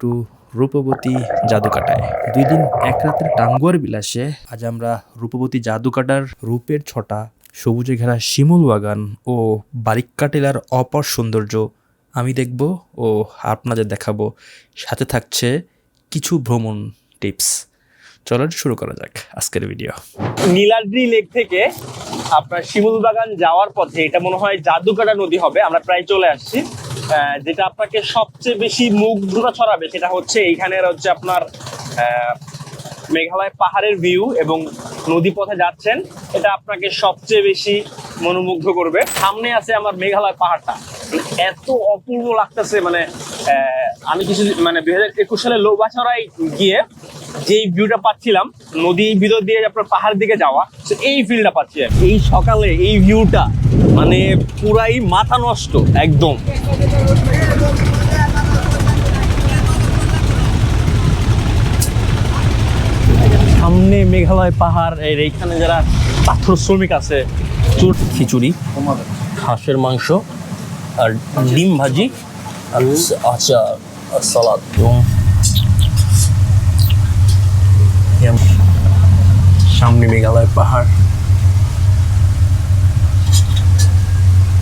Two রূপবতী জাদুকাটায় দুই দিন এক রাতের টাঙ্গুয়ার বিলাসে আজ আমরা রূপবতী জাদুকাটার রূপের ছটা, সবুজে ঘেরা শিমুল বাগান ও বারিক্কা টিলার অপর সৌন্দর্য আমি দেখব ও আপনাদের দেখাবো। সাথে থাকছে কিছু ভ্রমণ টিপস। চলো শুরু করা যাক আজকের ভিডিও। নীলাদ্রি লেক থেকে আপনার শিমুল বাগান যাওয়ার পথে এটা মনে হয় জাদুকাটা নদী হবে, আমরা প্রায় চলে আসছি। যেটা আপনাকে সবচেয়ে বেশি মুগ্ধতা ছড়াবে সেটা হচ্ছে এইখানের হচ্ছে আপনার মেঘালয় পাহাড়ের ভিউ এবং নদী পথে যাচ্ছেন, এটা আপনাকে সবচেয়ে বেশি মনোমুগ্ধ করবে। সামনে আছে আমার মেঘালয় পাহাড়টা। মানে এত অপূর্ব লাগতেছে মানে আমি কিছু মানে দুই হাজার একুশ সালে লোবাছড়ায় গিয়ে যেই ভিউটা পাচ্ছিলাম নদীর ভিতর দিয়ে আপনার পাহাড় দিকে যাওয়া তো এই ফিলটা পাচ্ছি এই সকালে এই ভিউটা মানে পুরাই মাথা নষ্ট, একদম। সামনে মেঘালয় পাহাড় এর এইখানে যারা পাথর শ্রমিক আছে, চোর খিচুড়ি, হাঁসের মাংস আর ডিম ভাজি আর আচার আর সালাদ সামনে মেঘালয় পাহাড়।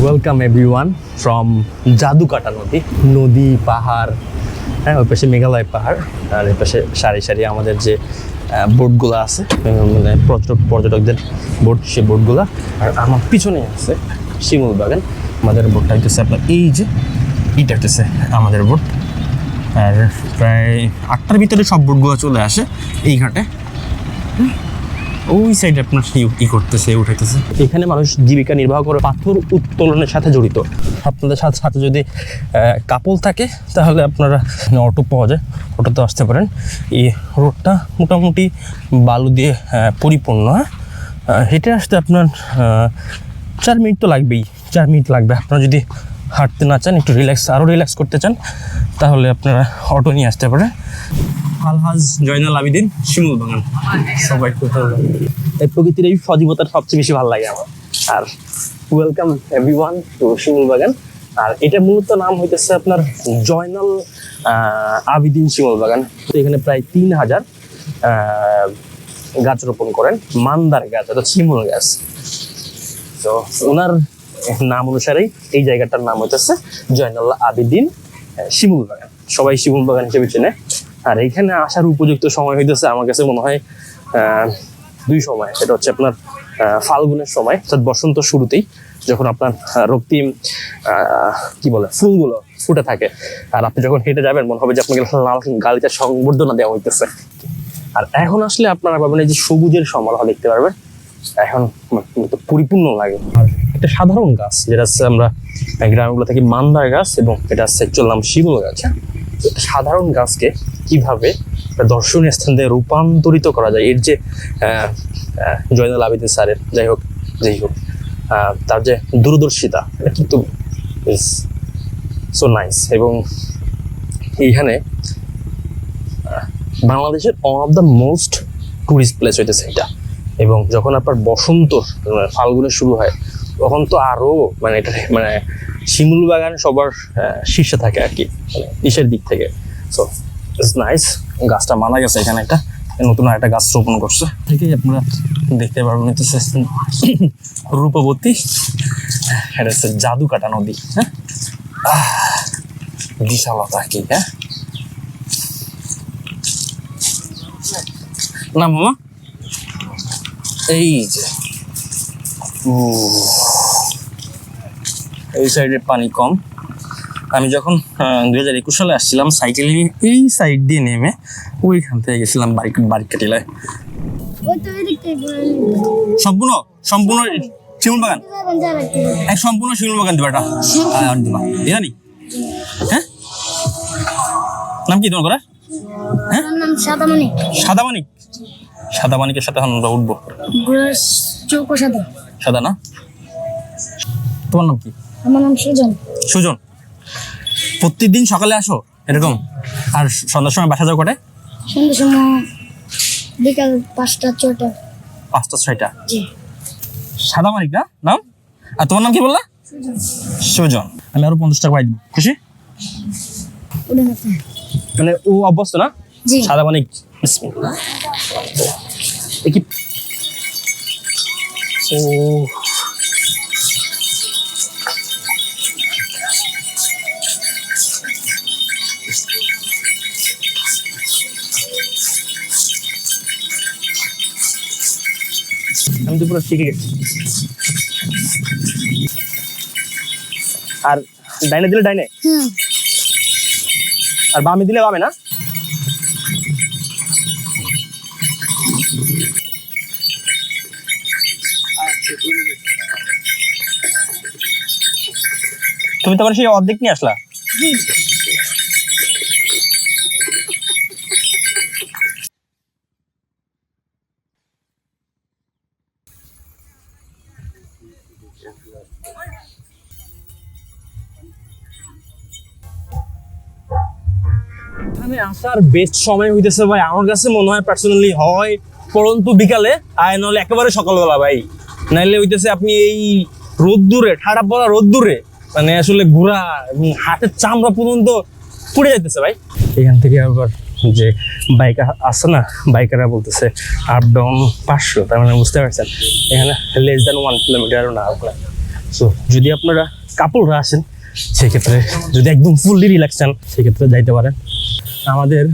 ওয়েলকাম এভরিওয়ান ফ্রম জাদুকাটা নদী নদী, পাহাড় হ্যাঁ ওই পাশে মেঘালয় পাহাড়, আর এই পাশে সারি সারি আমাদের যে বোটগুলো আছে মানে পর্যটক পর্যটকদের বোর্ড, সেই বোর্ডগুলো। আর আমার পিছনে আছে শিমুল বাগান, আমাদের বোর্ডটা হইতেছে আপনার এই যে, এটা হইতেছে আমাদের বোর্ড। আর প্রায় আটটার ভিতরে সব বোর্ডগুলো চলে আসে এই ঘাটে। ওই সাইডে আপনার ই- করতেছে, উঠাইতেছে? এখানে মানুষ জীবিকা নির্বাহ করে, পাথর উত্তোলনের সাথে জড়িত। আপনাদের সাথে সাথে যদি কাপল থাকে, তাহলে আপনারা অটো পাওয়া যায়। অটোতে আসতে পারেন। এই রোডটা মোটামুটি বালু দিয়ে পরিপূর্ণ হ্যাঁ? হেঁটে আসতে আপনার চার মিনিট তো লাগবেই। চার মিনিট লাগবে। আপনারা যদি হাঁটতে না চান, একটু রিল্যাক্স আরও রিল্যাক্স করতে চান, তাহলে আপনারা অটো নিয়ে আসতে পারেন। আলহাজ জয়নাল আবিদিন, শিমুল বাগান। সবাই এই প্রকৃতির এই সজীবতার সবচেয়ে বেশি ভালো লাগে আমার। আর welcome everyone to Shimul Bagan. আর এটা মূলত নাম হইতেছে আপনার জয়নাল আবিদিন শিমুল বাগান। এখানে প্রায় তিন হাজার গাছ রোপণ করেন। মান্দার গাছ, অর্থাৎ শিমুল গাছ। তো ওনার নাম অনুসারেই এই জায়গাটার নাম হইতেছে জয়নাল আবিদিন শিমুল বাগান। সবাই শিমুল বাগান হিসেবে চেনে। আর এইখানে আসার উপযুক্ত সময় হইতেছে আমার কাছে মনে হয় দুই সময়। সেটা হচ্ছে আপনার ফাল্গুনের সময়, অর্থাৎ বসন্ত শুরুতেই, যখন আপনার রক্তিম কি বলে, ফুলগুলো ফুটে থাকে। আর আপনি যখন হেঁটে যাবেন, মনে হবে যে আপনাকে লাল গালিচার সংবর্ধনা দেওয়া হইতেছে। আর এখন আসলে আপনারা পাবেন এই যে সবুজের সমারোহ দেখতে পারবেন। এখন তো পরিপূর্ণ লাগে। আর একটা সাধারণ গাছ, যেটা হচ্ছে আমরা গ্রামগুলো থেকে মান্দার গাছ এবং এটা হচ্ছে অ্যাকচুয়াল নাম শিমুল গাছ। সাধারণ গাছকে কীভাবে দর্শনীয় স্থান দিয়ে রূপান্তরিত করা যায়? এর যে জয়নাল আবিদিন স্যারের, যাই হোক যাই হোক তার যে দূরদর্শিতা, এটা কিন্তু সো নাইস এবং এইখানে বাংলাদেশের one of the most tourist place হইতেছে এটা। এবং যখন আপনার বসন্ত ফাল্গুনে শুরু হয় তখন তো আরও মানে এটা মানে শিমুল বাগান সবার শীর্ষে থাকে আর কি মানে ইসের দিক থেকে। সো ইটস নাইস গাছটা মারা গেছে এখানে একটা। নতুন একটা গাছ রোপণ করছে। থেকেই আপনারা দেখতে পারবেন হচ্ছে রূপবতী। এটা হচ্ছে জাদু কাটা নদী হ্যাঁ? বিশালতা কি হ্যাঁ? না, মামা? এই যে, ও। এই সাইডে পানি কম। আমি যখন দুই হাজার একুশ সালে আসছিলাম সাইকেল নিয়ে এই সাইড দিয়ে নেমে ওইখান থেকে গেছিলাম বাইক বাড়ি কাটিলায় ওই সম্পূর্ণ? সম্পূর্ণ শিমুল বাগান এক সম্পূর্ণ শিমুল বাগান দিবা এটা। দিবা। জানি হ্যাঁ? নাম কি তোমার করার হ্যাঁ? আমার নাম সাদামণি সাদা মানিক সাথে এখন আমরা উঠবো। সাদা। সাদা না? তোমার নাম কি? আমার নাম সুজন। সুজন প্রত্যেকদিন সকালে আসো এরকম? আর সন্ধ্যার সময় বাসা যাও কটায় সন্ধ্যের সময় বিকাল পাঁচটা ছটা পাঁচটা ছয়টা? জি। সাদা মানিক না? নাম? আর তোমার নাম কি বললা? সুজন। আমি আরও পঞ্চাশ টাকা পাই দিব। খুশি? মানে ও অভ্যস্ত না? সাদা। এ কি? ও আমি তো পুরো শিখে গেছি। আর ডাইনে দিলে ডাইনে? আর বামে দিলে বামে না? তুমি তো আবার সেই অর্ধেক নিয়ে আসলা? এখানে আসার বেস্ট সময় হইতেছে ভাই। আমার কাছে মনে হয় পার্সোনালি হয়, পরন্তু বিকালে, আর নাহলে একেবারে সকালবেলা ভাই। নাইলে হইতেছে আপনি এই রোদ্দুরে, ঠাড়া পড়া রোদ্দুরে মানে আসলে ঘোরা হাতের চামড়া পর্যন্ত পুড়ে যাইতেছে ভাই। এখান থেকে আবার যে বাইক আসছে না? বাইকাররা বলতেছে আপ ডাউন পাঁচশো। তার মানে বুঝতে পারছেন? এখানে লেস দ্যান ওয়ান কিলোমিটারও না আপনার সো যদি আপনারা কাপড়রা আসেন, সেক্ষেত্রে যদি একদম ফুললি রিল্যাক্স চান, সেক্ষেত্রে যাইতে পারেন। আমাদের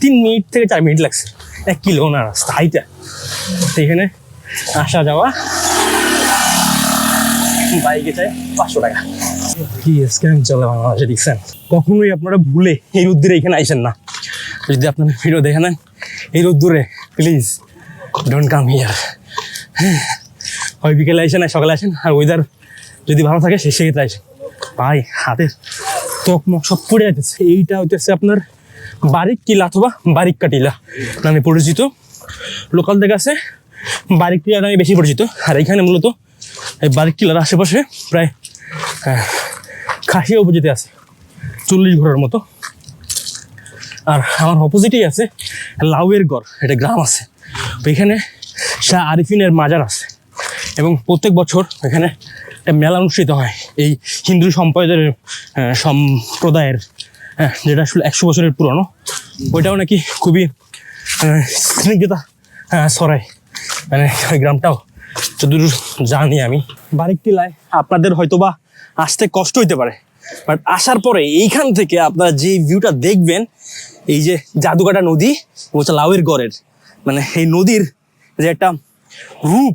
তিন মিনিট থেকে চার মিনিট লাগছে। এক কিলো না রাস্তা হাইটা। তো এখানে আসা যাওয়া বাইকে চাই পাঁচশো টাকা। কি স্ক্যাম কখনোই আপনারা ভুলে এই রোদ্দুরে এখানে আইসেন না। যদি আপনারা ভিডিও দেখে নেন এই রোদ্দুরে প্লিজ ডোন্ট কাম হিয়ার হয় বিকেলে আসেন আর সকালে আসেন আর ওয়েদার যদি ভালো থাকে সে সেক্ষেত্রে আসেন ভাই হাতের ত্বক মক সব পড়ে যাচ্ছে এইটা হইতেছে আপনার বারিক টিলা অথবা বারিক কাটিলা নামে পরিচিত। লোকালদের কাছে বারিক টিলা নামে বেশি পরিচিত। আর এখানে মূলত এই বারিক টিলার আশেপাশে প্রায় আহ, খাসিয়া উপজাতি আছে। চল্লিশ ঘরের মতো। আর আমার অপোজিটেই আছে লাউয়ের গড় এটা গ্রাম আছে। ওইখানে শাহ আরিফিনের মাজার আছে এবং প্রত্যেক বছর এখানে একটা মেলা অনুষ্ঠিত হয় এই হিন্দু সম্প্রদায়ের সম্প্রদায়ের হ্যাঁ, যেটা আসলে একশো বছরের পুরনো। ওইটাও নাকি খুবই স্নিগ্ধতা ছড়ায়। মানে ওই গ্রামটাও যতদূর জানি আমি। বারিক টিলায় আপনাদের হয়তোবা আসতে কষ্ট হইতে পারে। বাট আসার পরে এইখান থেকে আপনারা যে ভিউটা দেখবেন এই যে জাদুকাটা নদী হচ্ছে লাউয়ের গড়ের। মানে এই নদীর যে একটা রূপ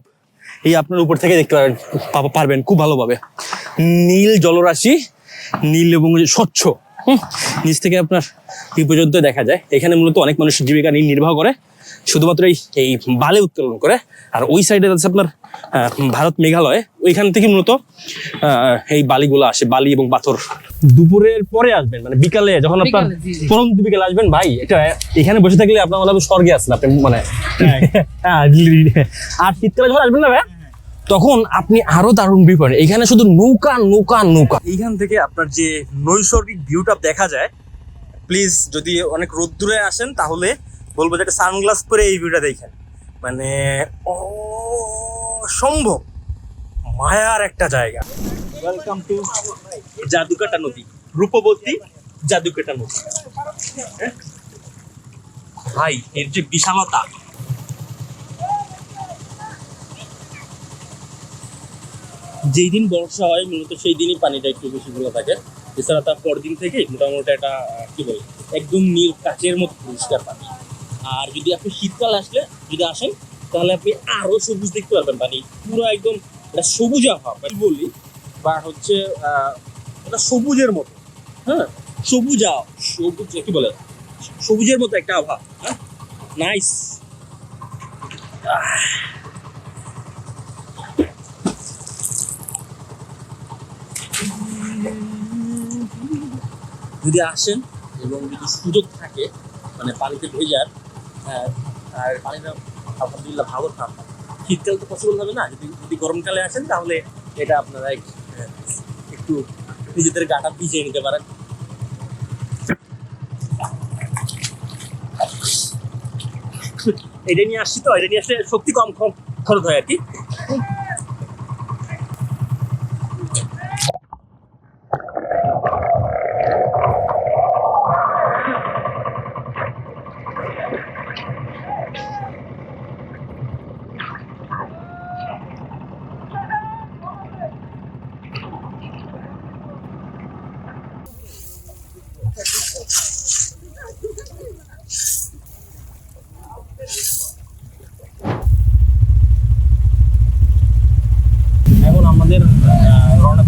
এই আপনার উপর থেকে দেখতে পারবেন খুব ভালোভাবে। নীল জলরাশি নীল এবং স্বচ্ছ হুম, নিচ থেকে আপনার এই পর্যন্ত দেখা যায়। এখানে মূলত অনেক মানুষ জীবিকা নির্বাহ করে। শুধুমাত্র এই এই বালে উত্তোলন করে। আর ওই সাইডে আছে আপনার ভারত মেঘালয়। ওইখান থেকে মূলত আহ, এই বালিগুলো আসে বালি এবং পাথর। দুপুরের পরে আসবেন মানে বিকালে যখন আপনার পরন্ত বিকালে আসবেন ভাই এটা এখানে বসে থাকলে আপনার মনে হবে স্বর্গে আসছেন আপনি মানে হ্যাঁ, আর শীতকালে যখন আসবেন না ভাই তখন আপনি আরও দারুণ ভিউ পাবেন। এখানে শুধু নৌকা নৌকা নৌকা। এইখান থেকে আপনার যে নৈসর্গিক ভিউটা দেখা যায় প্লিজ যদি অনেক রোদ্দুরে আসেন তাহলে বলব যে একটা সানগ্লাস পরে এই ভিউটা দেখেন। মানে অসম্ভব। মায়ার একটা জায়গা। ওয়েলকাম টু জাদুকাটা নদী। রূপবতী জাদুকাটা নদী। হ্যাঁ? ভাই, এর যে বিশালতা। যেই দিন বর্ষা হয়, মূলত সেই দিনই পানিটা একটু বেশি ভালো থাকে। এছাড়া তার পরদিন থেকে মোটামুটি একটা, কি বলে, একদম নীল কাচের মতো পরিষ্কার পানি। আর যদি আপনি শীতকাল আসলে যদি আসেন, তাহলে আপনি আরও সবুজ দেখতে পারবেন মানে পুরো একদম এটা সবুজ আবহাওয়া। আমি বলি, বা হচ্ছে এটা সবুজের মতো হ্যাঁ? সবুজ সবুজ, কি বলে? সবুজের মতো একটা আবহাওয়া হ্যাঁ? নাইস যদি আসেন এবং যদি সুযোগ থাকে মানে পানিতে ভেজার হ্যাঁ, আর পানিটা আলহামদুলিল্লাহ ভালো ঠান্ডা। শীতকাল তো পসিবল হবে না যদি যদি গরমকালে আসেন তাহলে এটা আপনারা একটু নিজেদের গাটা ভিজিয়ে নিতে পারেন। এটা নিয়ে আসছি তো এটা নিয়ে আসলে শক্তি কম কম খরচ হয় আর কি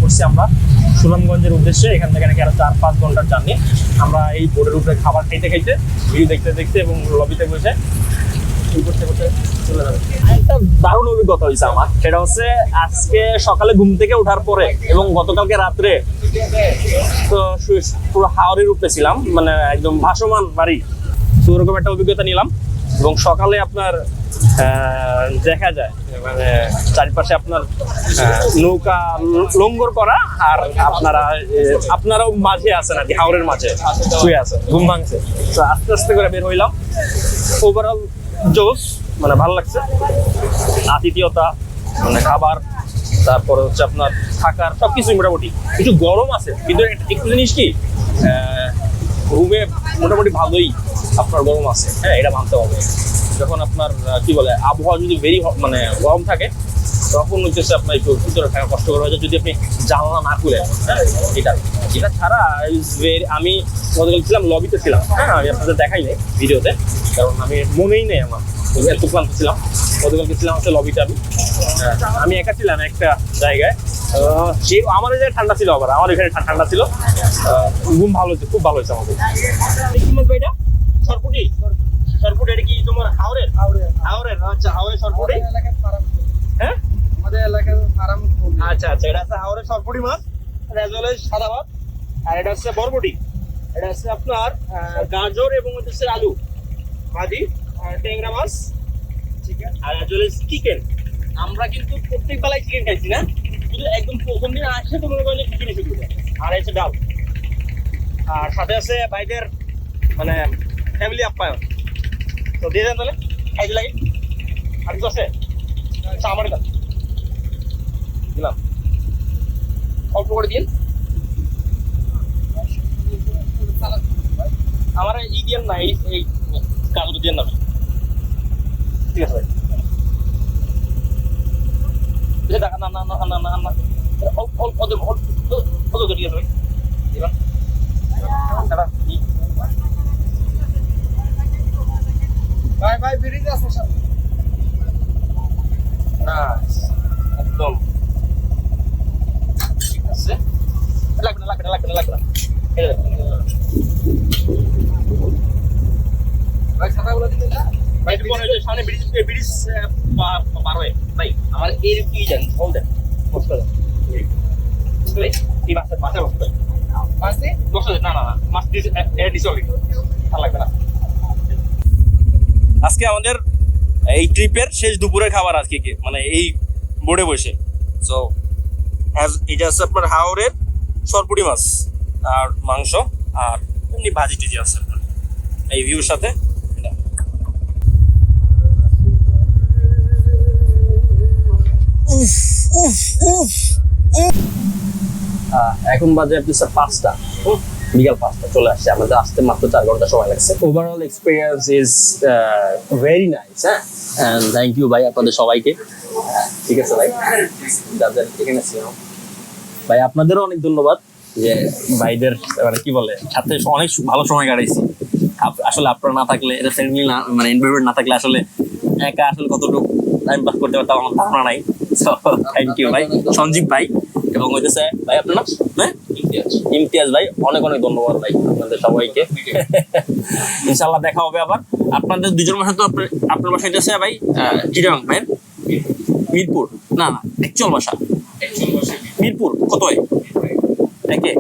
করছি আমরা সুনামগঞ্জের উদ্দেশ্যে এখান থেকে নাকি আরও চার পাঁচ ঘণ্টার জার্নি আমরা এই বোর্ডের উপরে খাবার খাইতে খাইতে ভিউ দেখতে দেখতে এবং লবিতে বসে একটা দারুণ অভিজ্ঞতা হয়েছে আমার। সেটা হচ্ছে আজকে সকালে ঘুম থেকে ওঠার পরে এবং গতকালকে রাত্রে তো পুরো হাওড়ের উপরে ছিলাম মানে একদম ভাসমান বাড়ি। তো ওরকম একটা অভিজ্ঞতা নিলাম এবং সকালে আপনার দেখা যায়। মানে চারিপাশে আপনার নৌকা লঙ্গর করা আর আপনারা আপনারাও মাঝে আছেন আর কি হাওড়ের মাঝে শুয়ে আছে ঘুম ভাঙছে। তো আস্তে আস্তে করে বের হইলাম। ওভারঅল জোস মানে ভালো লাগছে। আতিথিয়তা মানে খাবার তারপরে হচ্ছে আপনার থাকার সবকিছুই মোটামুটি। কিছু গরম আছে কিন্তু একটা- একটু জিনিস কি রুমে মোটামুটি ভালোই। আপনার গরম আছে হ্যাঁ এটা মানতে হবে। যখন আপনার কি বলে আবহাওয়া যদি ভেরি মানে গরম থাকে তখন হচ্ছে আপনার একটু ভিতরে থাকা কষ্টকর হয়ে যায়। যদি আপনি জানলা না খুলে হ্যাঁ এটা এটা ছাড়া is very- আমি গতকাল ছিলাম লবিতে ছিলাম হ্যাঁ আমি আপনাদের দেখাই নাই ভিডিওতে কারণ আমি মনেই নেই আমার এত ক্লান্ত ছিলাম। গতকালকে ছিলাম হচ্ছে লবিতে আমি হ্যাঁ, আমি একা ছিলাম একটা জায়গায়। যে আমার জায়গায় ঠান্ডা ছিল আবার আমার এখানে ঠান্ডা ছিল। ঘুম ভালো হয়েছে খুব ভালো হয়েছে আমাদের। কি মাছ ভাই এটা? সরপুটি? সরপুটি এটা কি তোমার হাওড়ের হাওড়ের আচ্ছা হাওড়ের সরপুটি? হ্যাঁ? আচ্ছা আচ্ছা এটা হচ্ছে হাওড়ের সরপুটি মাছ অ্যাজ সাদা ভাত আর এটা হচ্ছে বরবটি। এটা হচ্ছে আপনার গাজর এবং হচ্ছে আলু ভাজি আর ট্যাংরা মাছ চিকেন। আর ওয়েল চিকেন। আমরা কিন্তু প্রত্যেক বেলায় চিকেন খাইছি না? শুধু একদম প্রথম দিন আসে তো মনে করেন চিকেন এসে আর হচ্ছে ডাল। আর সাথে আছে ভাইদের মানে ফ্যামিলি আপ্যায়ন তো দিয়ে দেন তাহলে খাইতে লাগে আর কিছু আছে আচ্ছা আমার কাছে দিলাম অল্প করে দিন আমার ই দিয়েন না এই এই কাজটা দিয়েন না ঠিক আছে ভাই এই দেখা না না না না না না অল্প অল্প অল্প অল্প ঠিক আছে ভাই দিলাম দাঁড়া, ই। Nice. একদম। ঠিক আছে। লাগবে না লাগবে না লাগবে না লাগবে না। ভাই যে সামনে ব্রিজ ব্রিজ পার হয়ে। ভাই আমার এর কি জানি? ফল দেন। এই, করে দেন। না না মাছ দিস এর দিস অলরেডি আর লাগবে না। আজকে আমাদের এই ট্রিপের শেষ দুপুরের খাবার আজকে কি মানে এই বোর্ডে বসে। সো এটা হচ্ছে আপনার হাওড়ের সরপুটি মাছ আর মাংস আর এমনি ভাজি টিজি আছে আপনার। এই ভিউর সাথে এটা। এখন বাজে আপনি স্যার পাঁচটা বিকাল পাঁচটা চলে আসছে। আমাদের আসতে মাত্র চার ঘণ্টা সময় লাগছে। Overall experience is very nice হ্যাঁ? থ্যাংক ইউ ভাই, আপনাদের সবাইকে। ঠিক আছে, ভাই? যাদের এখানে ছিলাম ভাই, আপনাদেরও অনেক ধন্যবাদ যে ভাইদের মানে কি বলে, সাথে অনেক ভালো সময় কাটাইছি। আসলে আপনারা না থাকলে, এটা ফ্রেন্ডলি না মানে এনভায়রনমেন্ট না থাকলে আসলে একা আসলে কতটুকু টাইম পাস করতে পারতাম আমার ধারণা নাই। থ্যাংক ইউ ভাই। সঞ্জীব ভাই এবং হইতেছে, ভাই, আপনার নাম? হ্যাঁ? ইমতিয়াজ। ভাই অনেক অনেক ধন্যবাদ ভাই আপনাদের সবাইকে। ইনশাল্লাহ দেখা হবে আবার। আপনাদের দুজন বাসা তো আপনার বাসা আছে ভাই চিটাং ভাইয়ের? ভাই মিরপুর? না না একচুয়াল বাসা। মিরপুর কত একে?